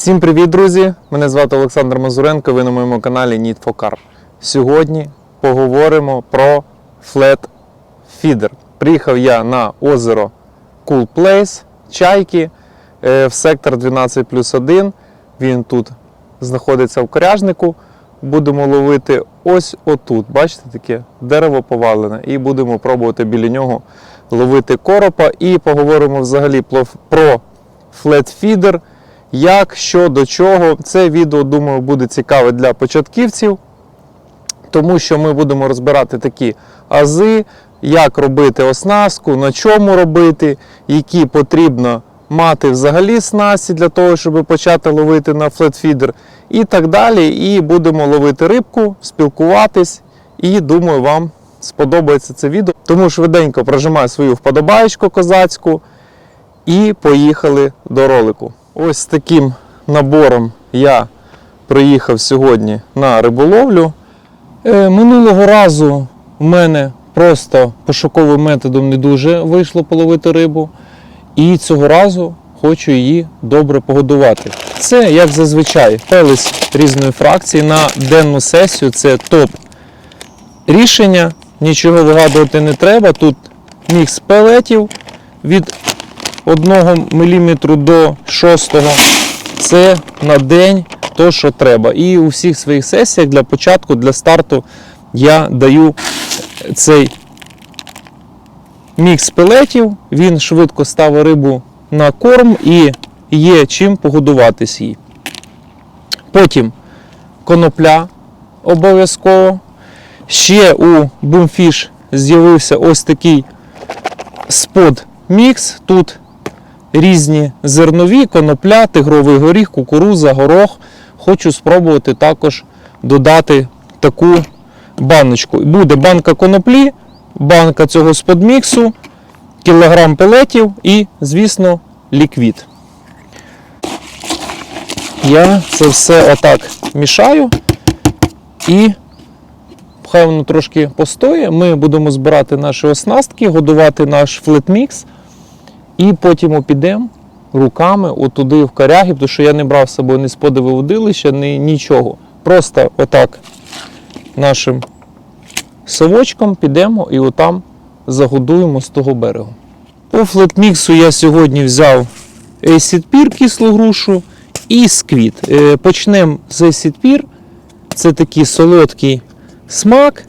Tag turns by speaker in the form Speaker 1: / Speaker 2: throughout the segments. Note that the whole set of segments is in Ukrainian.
Speaker 1: Всім привіт, друзі! Мене звати Олександр Мазуренко. Ви на моєму каналі Need for Carp. Сьогодні поговоримо про Flat Feeder. Приїхав я на озеро Cool Place, Чайки е, в сектор 12 плюс 1. Він тут знаходиться в коряжнику. Будемо ловити ось отут. Бачите, таке дерево повалене, і будемо пробувати біля нього ловити коропа. І поговоримо взагалі про Flat Feeder як, що, до чого. Це відео, думаю, буде цікаве для початківців, тому що ми будемо розбирати такі ази, як робити оснастку, на чому робити, які потрібно мати взагалі снасті для того, щоб почати ловити на флетфідер і так далі. І будемо ловити рибку, спілкуватись. І думаю, вам сподобається це відео. Тому швиденько прожимаю свою вподобаєчку козацьку. І поїхали до ролику. Ось таким набором я приїхав сьогодні на риболовлю. Е, Минулого разу в мене просто пошуковим методом не дуже вийшло половити рибу. І цього разу хочу її добре погодувати. Це, як зазвичай, пелець різної фракції на денну сесію. Це топ рішення. Нічого вигадувати не треба. Тут мікс пелетів від 1 мм до 6 це на день то, що треба. І у всіх своїх сесіях для початку, для старту я даю цей мікс пелетів. Він швидко ставить рибу на корм і є чим погодуватись їй. Потім конопля обов'язково. Ще у Boomfish з'явився ось такий спод мікс. Тут різні зернові, конопля, тигровий горіх, кукуруза, горох. Хочу спробувати також додати таку баночку. Буде банка коноплі, банка цього сподміксу, кілограм пелетів і, звісно, ліквід. Я це все отак мішаю і хай воно трошки постоє. Ми будемо збирати наші оснастки, годувати наш флетмікс. І потім підемо руками отуди в коряги, тому що я не брав з собою ні сподове водилища, ні нічого. Просто отак нашим совочком підемо і отам загодуємо з того берегу. По флетміксу я сьогодні взяв Acid Pear кислу грушу і сквіт. Е, Почнемо з Pear. Це такий солодкий смак.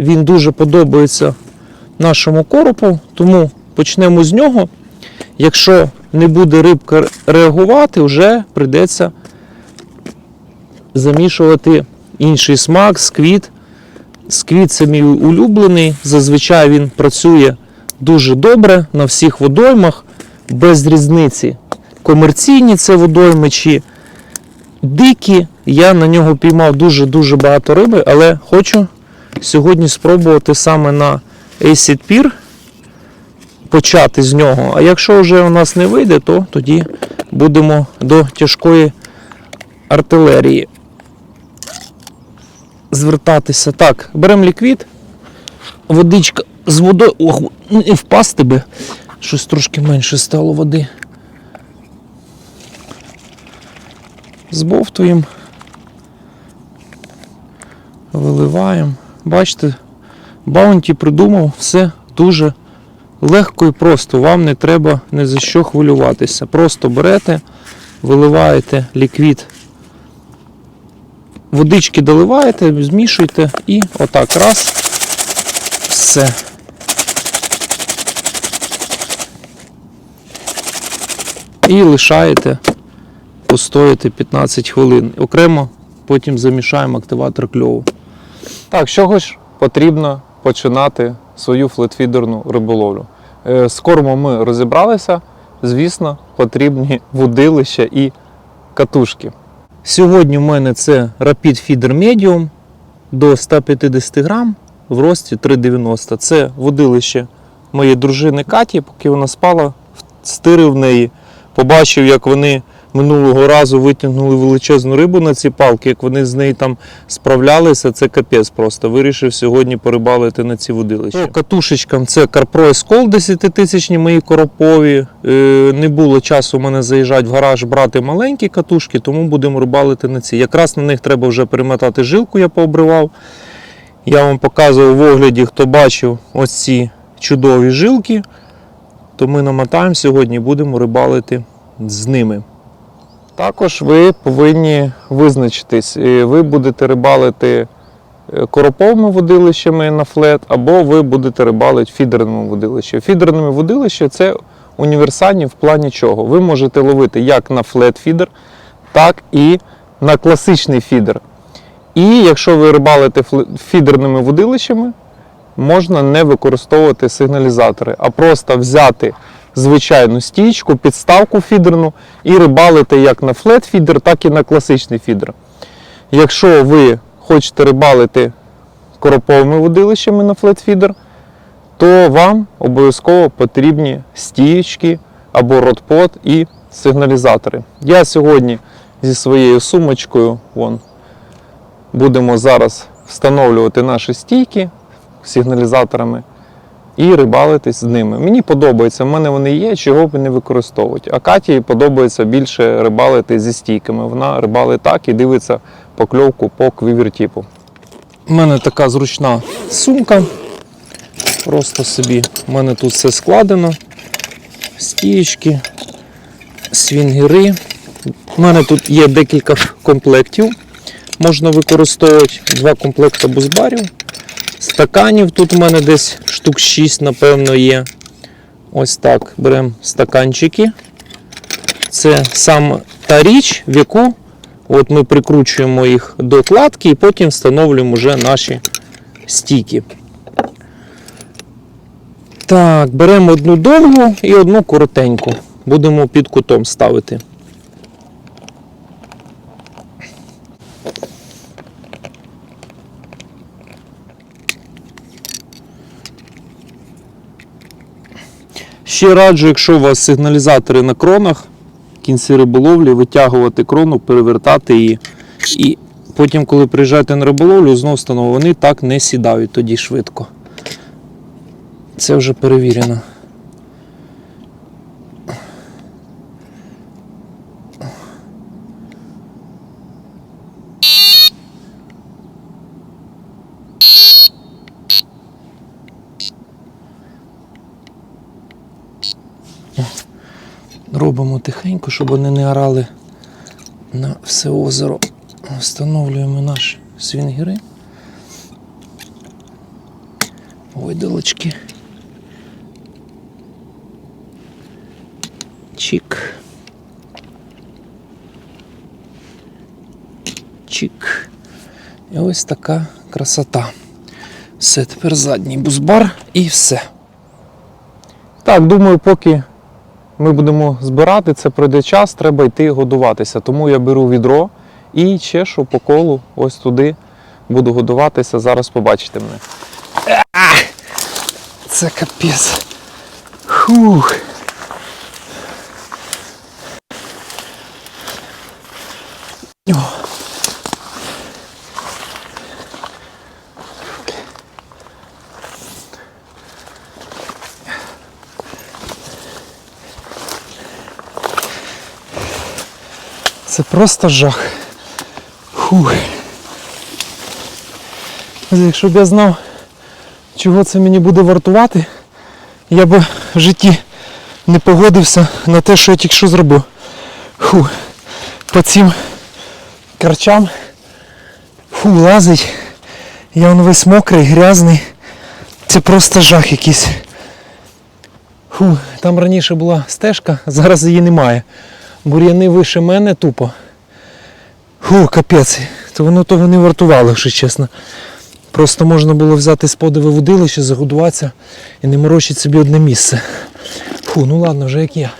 Speaker 1: Він дуже подобається нашому коропу, тому почнемо з нього. Якщо не буде рибка реагувати, вже прийдеться замішувати інший смак, сквіт. Сквіт це мій улюблений. Зазвичай він працює дуже добре на всіх водоймах, без різниці. Комерційні це водойми чи дикі. Я на нього піймав дуже-дуже багато риби, але хочу сьогодні спробувати саме на Acid Pear почати з нього. А якщо вже у нас не вийде, то тоді будемо до тяжкої артилерії звертатися. Так, беремо ліквід, водичка з водою. Ох, не впасти би. Щось трошки менше стало води. Збовтуємо. Виливаємо. Бачите, Баунті придумав все дуже легко і просто. Вам не треба ні за що хвилюватися. Просто берете, виливаєте ліквід, водички доливаєте, змішуєте і отак раз. Все. І лишаєте постояти 15 хвилин. Окремо потім замішаємо активатор кльову. Так, з чого ж потрібно починати свою флетфідерну риболовлю? Е, З кормом ми розібралися. Звісно, потрібні вудилища і катушки. Сьогодні в мене це Rapid Feeder Medium до 150 грам в рості 3,90. Це водилище моєї дружини Каті, поки вона спала, стирив неї. Побачив, як вони минулого разу витягнули величезну рибу на ці палки. Як вони з нею там справлялися, це капець просто. Вирішив сьогодні порибалити на ці водилища. По катушечкам це CarPro Escol 10 тисячні мої коропові. Е, Не було часу у мене заїжджати в гараж брати маленькі катушки, тому будемо рибалити на ці. Якраз на них треба вже перемотати жилку, я пообривав. Я вам показував в огляді, хто бачив ось ці чудові жилки, то ми намотаємо сьогодні будемо рибалити з ними. Також ви повинні визначитись, е, ви будете рибалити е, короповими водилищами на флет, або ви будете рибалити фідерними водилищами. Фідерними водилища це універсальні в плані чого. Ви можете ловити як на флет-фідер, так і на класичний фідер. І якщо ви рибалите фідерними водилищами, можна не використовувати сигналізатори, а просто взяти звичайну стічку, підставку фідерну і рибалити як на флет-фідер, так і на класичний фідер. Якщо ви хочете рибалити короповими водилищами на флет-фідер, то вам обов'язково потрібні стієчки або ротпот і сигналізатори. Я сьогодні зі своєю сумочкою вон, будемо зараз встановлювати наші стійки сигналізаторами і рибалитись з ними. Мені подобається, в мене вони є, чого б не використовувати. А Каті подобається більше рибалити зі стійками. Вона рибалить так і дивиться покльовку по квівертіпу. У мене така зручна сумка. Просто собі. У мене тут все складено. Стієчки, свінгери. У мене тут є декілька комплектів. Можна використовувати два комплекти бузбарів. Стаканів тут у мене десь штук 6, напевно, є. Ось так. Беремо стаканчики. Це саме та річ, в яку от ми прикручуємо їх до кладки і потім встановлюємо вже наші стійки. Так, беремо одну довгу і одну коротеньку. Будемо під кутом ставити. Ще раджу, якщо у вас сигналізатори на кронах, в кінці риболовлі, витягувати крону, перевертати її. І потім, коли приїжджаєте на риболовлю, знову встановлювати, вони так не сідають тоді швидко. Це вже перевірено. Робимо тихенько, щоб вони не орали на все озеро. Встановлюємо наші свінгери. Видалочки. Чик. Чик. І ось така красота. Все, тепер задній бузбар і все. Так, думаю, поки ми будемо збирати, це пройде час, треба йти годуватися. Тому я беру відро і чешу по колу ось туди. Буду годуватися. Зараз побачите мене. Це капець. Фух. Це просто жах. Фух. Якщо б я знав, чого це мені буде вартувати, я б в житті не погодився на те, що я тільки що зробив. Фу. По цим карчам фу, лазить. Я он весь мокрий, грязний. Це просто жах якийсь. Фу, там раніше була стежка, зараз її немає. Бур'яни вище мене тупо. Фу, капець. То воно того не вартувало, якщо чесно. Просто можна було взяти з подиви водилище, загодуватися і не морочити собі одне місце. Фу, ну ладно, вже як я.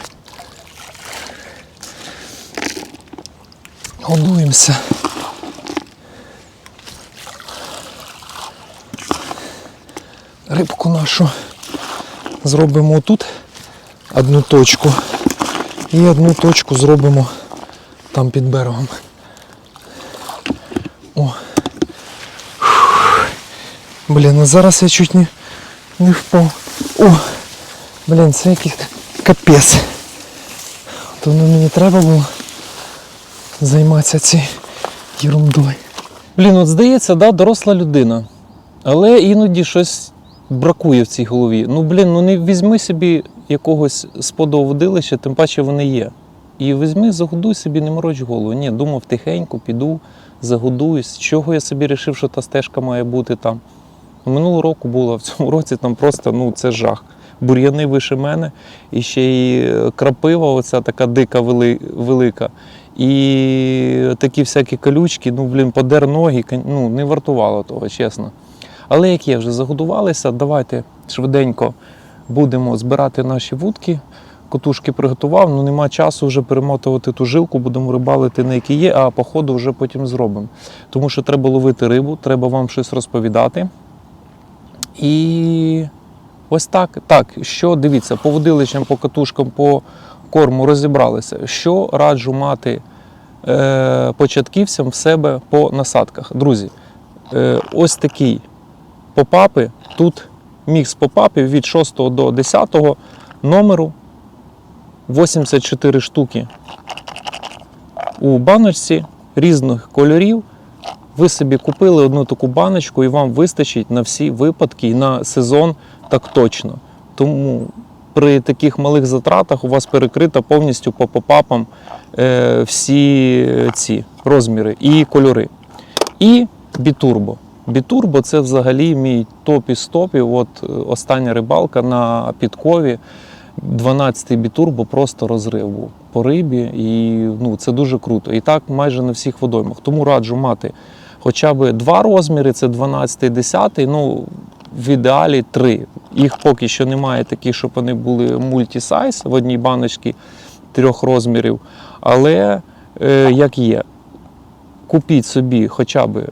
Speaker 1: Годуємося. Рибку нашу зробимо тут одну точку. І одну точку зробимо там під берегом. О. Блін, ну зараз я чуть не, не впав. О! Блін, це якийсь капець. То воно мені треба було займатися цією ерундою. Блін, от здається, да, доросла людина. Але іноді щось бракує в цій голові. Ну, блін, ну не візьми собі якогось сподового водилища, тим паче вони є. І візьми, загодуй собі, не мороч голову. Ні, думав тихенько, піду, загодуюсь. Чого я собі вирішив, що та стежка має бути там. Минулого року було, в цьому році там просто ну, це жах. Бур'яни вище мене, і ще й е, крапива, оця така дика вели, велика. І такі всякі колючки, ну, блін, подер ноги, ну, не вартувало того, чесно. Але як є, вже загодувалися, давайте швиденько будемо збирати наші вудки. Котушки приготував, ну нема часу вже перемотувати ту жилку, будемо рибалити на які є, а по ходу вже потім зробимо. Тому що треба ловити рибу, треба вам щось розповідати. І ось так. Так, що дивіться, по водилищам, по катушкам, по корму розібралися. Що раджу мати е, початківцям в себе по насадках? Друзі, е, ось такий попапи. Тут мікс попапів від 6 до 10 номеру. 84 штуки у баночці різних кольорів. Ви собі купили одну таку баночку і вам вистачить на всі випадки і на сезон так точно. Тому при таких малих затратах у вас перекрита повністю по попапам е, всі ці розміри і кольори. І бітурбо. Бітурбо це взагалі мій топ із топів. От е, остання рибалка на підкові. 12-й бітурбо просто розрив був по рибі, і ну, це дуже круто. І так майже на всіх водоймах. Тому раджу мати хоча б два розміри, це 12 і 10, ну в ідеалі три. Їх поки що немає таких, щоб вони були мультісайз в одній баночці трьох розмірів. Але е, як є, купіть собі хоча б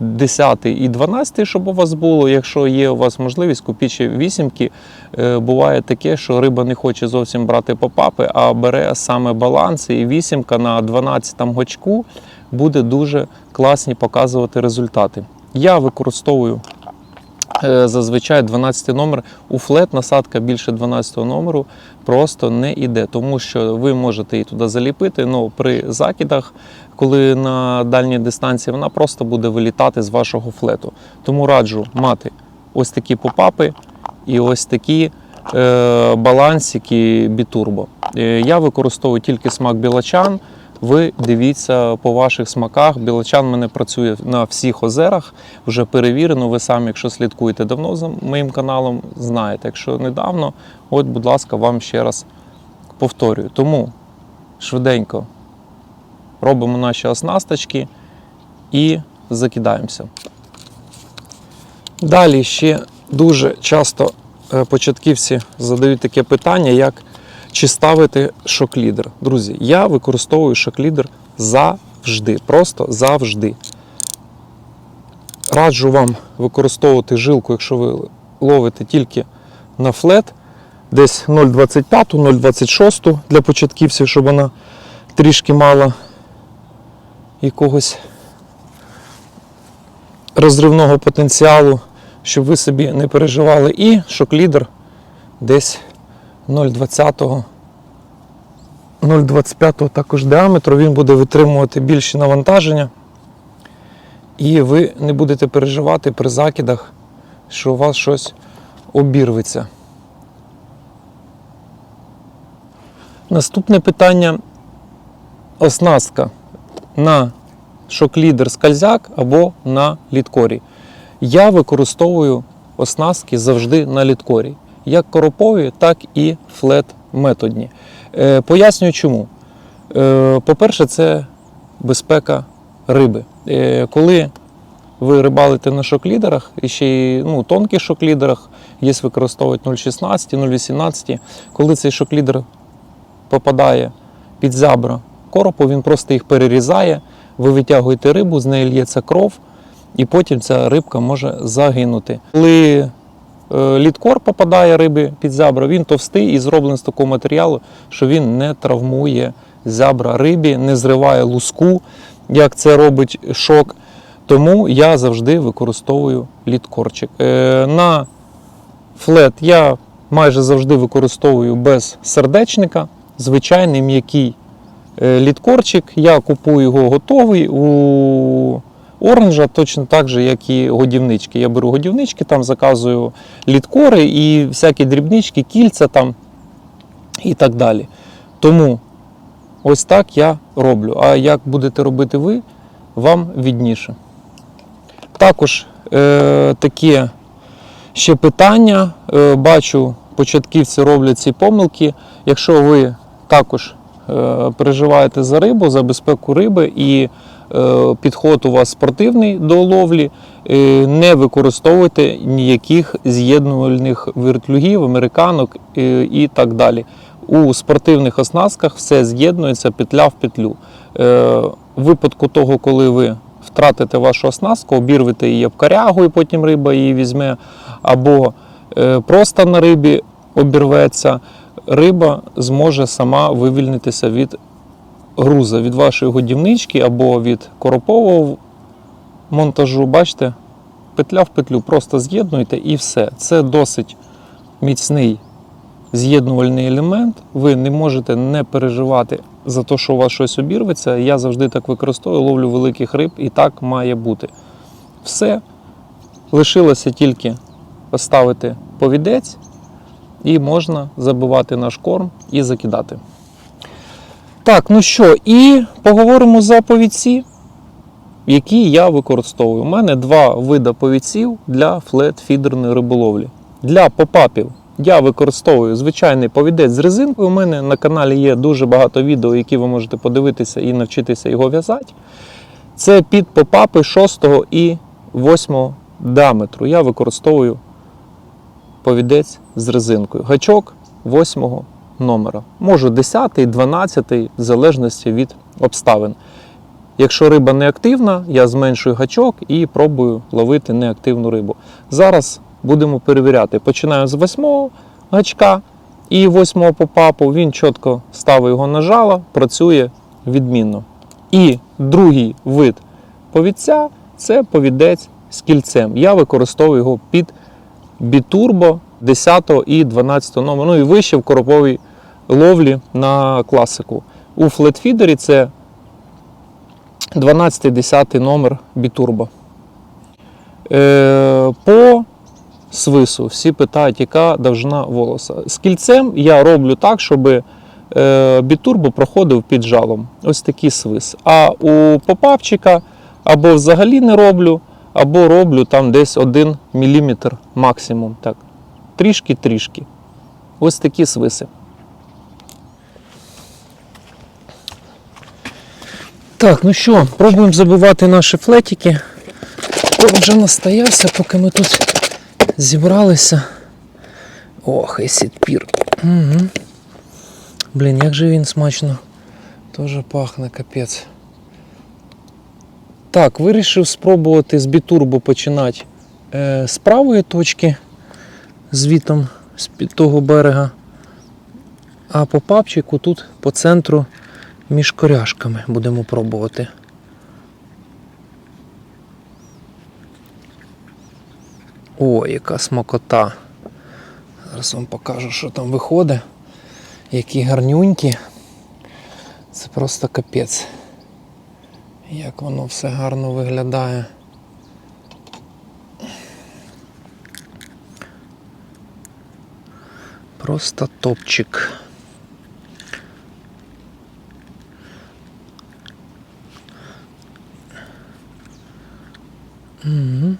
Speaker 1: 10 і 12, щоб у вас було. Якщо є у вас можливість, купіть ще вісімки. Е, Буває таке, що риба не хоче зовсім брати попапи, а бере саме баланс, і вісімка на 12 гачку буде дуже класні показувати результати. Я використовую зазвичай 12 номер. У флет насадка більше 12 номеру просто не йде, тому що ви можете її туди заліпити, але при закидах, коли на дальній дистанції, вона просто буде вилітати з вашого флету. Тому раджу мати ось такі попапи і ось такі е, балансики бітурбо. Е, я використовую тільки смак білачан. Ви дивіться по ваших смаках. Білочан мене працює на всіх озерах, вже перевірено. Ви самі, якщо слідкуєте давно за моїм каналом, знаєте. Якщо недавно, от, будь ласка, вам ще раз повторюю. Тому швиденько робимо наші оснасточки і закидаємося. Далі ще дуже часто е, початківці задають таке питання, як чи ставити шок-лідер. Друзі, я використовую шок-лідер завжди. Просто завжди. Раджу вам використовувати жилку, якщо ви ловите тільки на флет, десь 0,25, 0,26 для початківців, щоб вона трішки мала якогось розривного потенціалу, щоб ви собі не переживали. І шок-лідер десь 0,20, 0,25 також діаметру, він буде витримувати більші навантаження. І ви не будете переживати при закидах, що у вас щось обірветься. Наступне питання оснастка на шок-лідер скальзяк або на літкорі. Я використовую оснастки завжди на літкорі. Як коропові, так і флет-методні. Е, пояснюю чому. Е, по-перше, це безпека риби. Е, коли ви рибалите на шок-лідерах, і ще й ну, тонких шок-лідерах, є використовують 0,16, 0,18, коли цей шок-лідер попадає під зябра коропу, він просто їх перерізає, ви витягуєте рибу, з неї лється кров, і потім ця рибка може загинути. Коли літкор попадає риби під зябра, він товстий і зроблений з такого матеріалу, що він не травмує зябра рибі, не зриває луску, як це робить шок. Тому я завжди використовую літкорчик. Е, на флет я майже завжди використовую без сердечника, звичайний м'який е, літкорчик. Я купую його готовий у оранжа, точно так же, як і годівнички. Я беру годівнички, там заказую літкори і всякі дрібнички, кільця там і так далі. Тому ось так я роблю. А як будете робити ви, вам відніше. Також е, таке ще питання. Е, бачу, початківці роблять ці помилки. Якщо ви також е, переживаєте за рибу, за безпеку риби і підход у вас спортивний до ловлі, е, не використовуйте ніяких з'єднувальних вертлюгів, американок е, і так далі. У спортивних оснастках все з'єднується петля в петлю. Е, в випадку того, коли ви втратите вашу оснастку, обірвете її об корягу, і потім риба її візьме, або е, просто на рибі обірветься, риба зможе сама вивільнитися від груза, від вашої годівнички або від коропового монтажу. Бачите, петля в петлю, просто з'єднуйте і все. Це досить міцний з'єднувальний елемент. Ви не можете не переживати за те, що у вас щось обірветься. Я завжди так використовую, ловлю великих риб, і так має бути. Все. Лишилося тільки поставити повідець, і можна забивати наш корм і закидати. Так, ну що, і поговоримо за повідці, які я використовую. У мене два види повідців для флет-фідерної риболовлі. Для попапів я використовую звичайний повідець з резинкою. У мене на каналі є дуже багато відео, які ви можете подивитися і навчитися його в'язати. Це під попапи 6 і 8 діаметру. Я використовую повідець з резинкою. Гачок 8 номера. Можу 10, 12, в залежності від обставин. Якщо риба не активна, я зменшую гачок і пробую ловити неактивну рибу. Зараз будемо перевіряти. Починаю з 8 гачка і 8 попапу. Він чітко ставить його на жало, працює відмінно. І другий вид повідця це повідець з кільцем. Я використовую його під бітурбо 10 і 12 номер, ну і вище в короповій ловлі на класику. У флетфідері це 12-10 номер бітурбо. Е, по свису всі питають, яка довжина волоса. З кільцем я роблю так, щоб е, бітурбо проходив під жалом. Ось такий свис. А у попапчика або взагалі не роблю, або роблю там десь 1 мм максимум. Так. Трішки-трішки. Ось такі свиси. Так, ну що, пробуємо забивати наші флетики. Корм вже настоявся, поки ми тут зібралися. Ох, і сітпір. Угу. Блін, як же він смачно. Тоже пахне капець. Так, вирішив спробувати з бітурбо починати е, з правої точки, звітом з під того берега. А по папчику тут по центру між коряшками будемо пробувати. Ой, яка смакота. Зараз вам покажу, що там виходить. Які гарнюнькі. Це просто капець. Як воно все гарно виглядає. Просто топчик. Угу.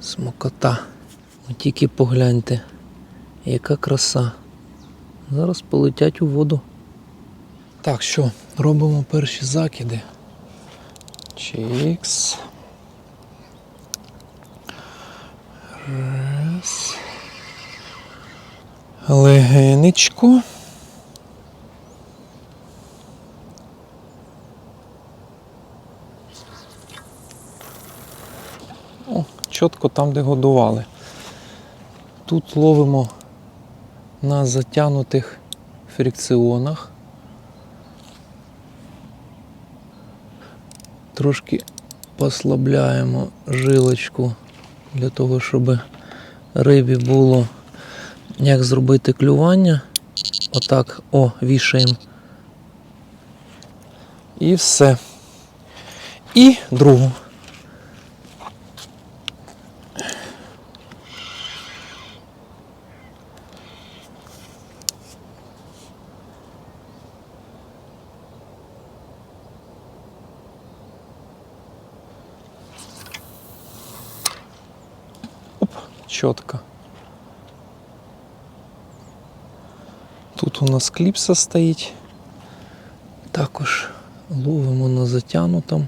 Speaker 1: Смокота. Тільки погляньте, яка краса. Зараз полетять у воду. Так, що, робимо перші закиди. Чікс. Раз. Легенечко. чітко там, де годували. Тут ловимо на затягнутих фрікціонах.
Speaker 2: Трошки послабляємо жилочку для того, щоб рибі було як зробити клювання. Отак о, вішаємо. І все. І другу. Чітко. Тут у нас кліпса стоїть. Також ловимо на затянутому.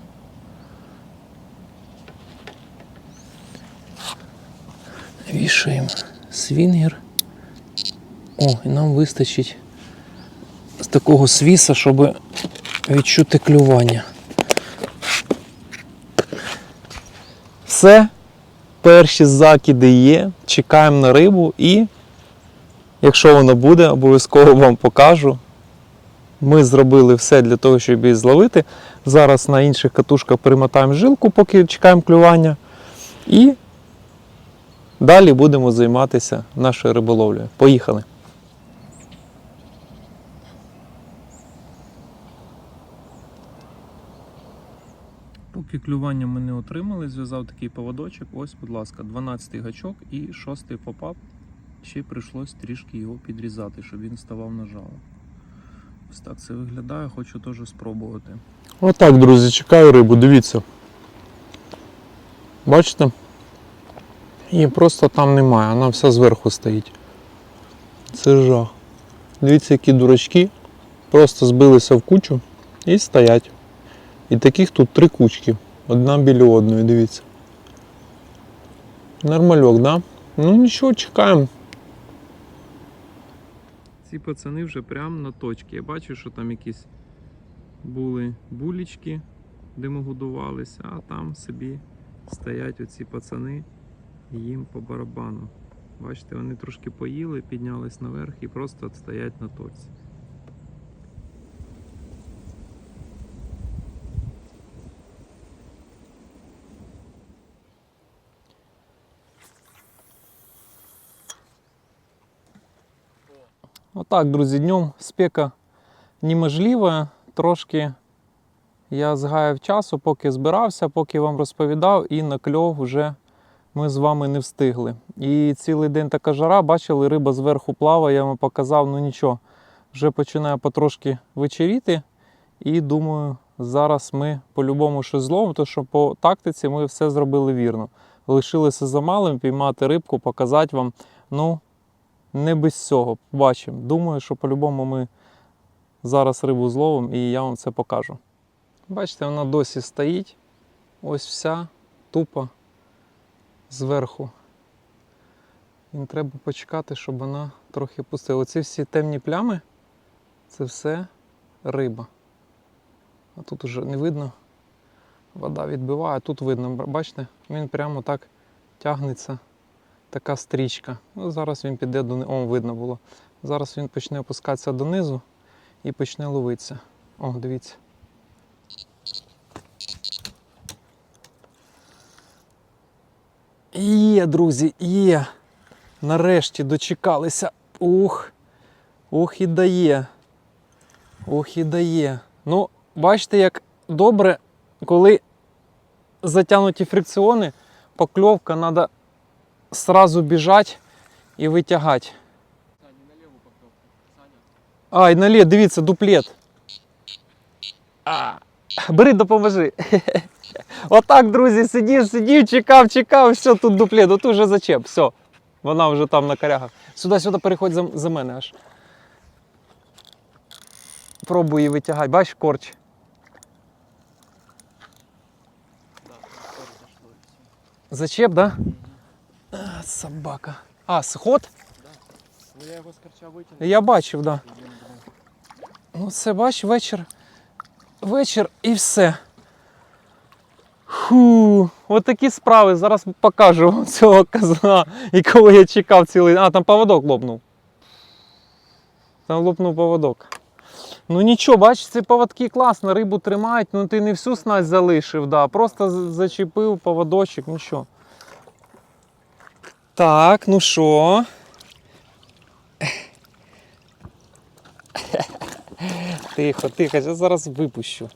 Speaker 2: Вішаємо свінгер. О, і нам вистачить з такого свіса, щоб відчути клювання.
Speaker 1: Все, перші закиди є. Чекаємо на рибу і, якщо воно буде, обов'язково вам покажу. Ми зробили все для того, щоб її зловити. Зараз на інших катушках перемотаємо жилку, поки чекаємо клювання. І далі будемо займатися нашою риболовлею. Поїхали! Поки клювання ми не отримали, зв'язав такий поводочок. Ось, будь ласка, 12-й гачок і 6-й попап. Ще прийшлось трішки його підрізати, щоб він ставав на жало. Ось так це виглядає, хочу теж спробувати. Отак, друзі, чекаю рибу, дивіться. Бачите? Її просто там немає, вона вся зверху стоїть. Це жах. Дивіться, які дурачки. Просто збилися в кучу і стоять. І таких тут три кучки. Одна біля одної, дивіться. Нормальок, да? Ну нічого, чекаємо. Ці пацани вже прямо на точці. Я бачу, що там якісь були булічки, де ми годувалися, а там собі стоять оці пацани їм по барабану. Бачите, вони трошки поїли, піднялись наверх і просто стоять на точці. Отак, друзі, днем спека неможлива. Трошки я згаяв часу, поки збирався, поки вам розповідав, і на кльов вже ми з вами не встигли. І цілий день така жара, бачили, риба зверху плаває, я вам показав, ну нічого, вже починає потрошки вечеріти. І думаю, зараз ми по-любому щось зловимо, тому що по тактиці ми все зробили вірно. Лишилося за малим піймати рибку, показати вам. Ну, не без цього. Побачимо. Думаю, що по-любому ми зараз рибу зловимо і я вам це покажу. Бачите, вона досі стоїть. Ось вся тупо зверху. І треба почекати, щоб вона трохи пустила. Оці всі темні плями це все риба. А тут уже не видно. Вода відбиває, тут видно, бачите, він прямо так тягнеться така стрічка. Ну, зараз він піде до О, видно було. Зараз він почне опускатися донизу і почне ловитися. О, дивіться. Є, друзі, є. Нарешті дочекалися. Ух. Ух і дає. Ух і дає. Ну, бачите, як добре, коли затягнуті фрикціони, покльовка треба сразу біжать і витягати. А, і наліво, дивіться, дуплет. А, бери, допоможи. Отак, друзі, сидів, сидів, чекав, чекав, все, тут дуплет, от уже зачеп, все. Вона вже там на корягах. Сюди, сюди переходь за, за мене аж. Пробуй її витягати, бачиш корч. Зачеп, да? А, собака. А, сход?
Speaker 3: Ну я його з харча витягнув.
Speaker 1: Я бачив, да.
Speaker 3: і він, блин,
Speaker 1: Ну це бач, вечір. Вечір і все. Фу, от такі справи. Зараз покажу вам цього козла, якого я чекав цілий. А, там поводок лопнув. Там лопнув поводок. Ну нічого, бачиш, ці поводки класно, рибу тримають, ну ти не всю снасть залишив, да, просто зачепив поводочок, нічого. Так, ну що? Тихо, тихо, я зараз випущу.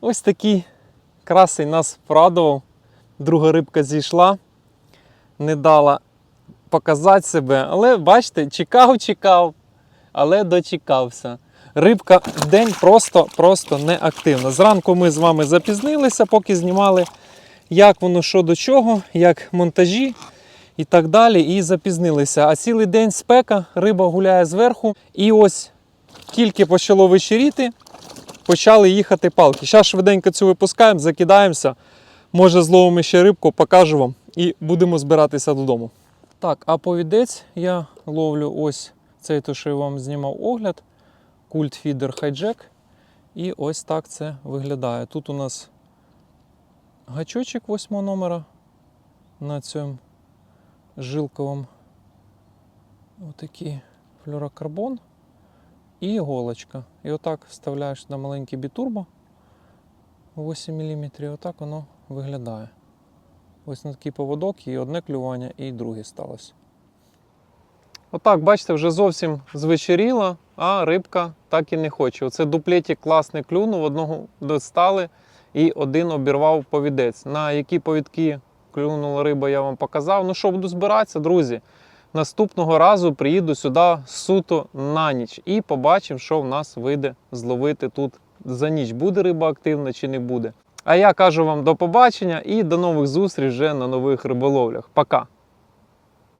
Speaker 1: Ось такий красень нас порадував. Друга рибка зійшла, не дала показати себе. Але бачите, чекав, чекав, але дочекався. Рибка в день просто, просто не активна. Зранку ми з вами запізнилися, поки знімали, як воно що до чого, як монтажі і так далі. І запізнилися. А цілий день спека, риба гуляє зверху. І ось тільки почало вечеріти, почали їхати палки. Зараз швиденько цю випускаємо, закидаємося. Може, зловимо ще рибку, покажу вам і будемо збиратися додому. Так, а повідець я ловлю ось цей, то, що я вам знімав огляд. Культ фідер хайджек. І ось так це виглядає. Тут у нас гачочок 8 номера на цьому жилковому отакий флюрокарбон і іголочка. І отак вставляєш на маленький бітурбо 8 мм, отак воно виглядає. Ось на такий поводок і одне клювання, і друге сталося. Отак, бачите, вже зовсім звечеріло, а рибка так і не хоче. Оце дуплетик класний клюнув, одного достали і один обірвав повідець. На які повідки клюнула риба, я вам показав. Ну що, буду збиратися, друзі. Наступного разу приїду сюди суто на ніч і побачимо, що в нас вийде зловити тут за ніч. Буде риба активна чи не буде. А я кажу вам до побачення і до нових зустріч вже на нових риболовлях. Пока!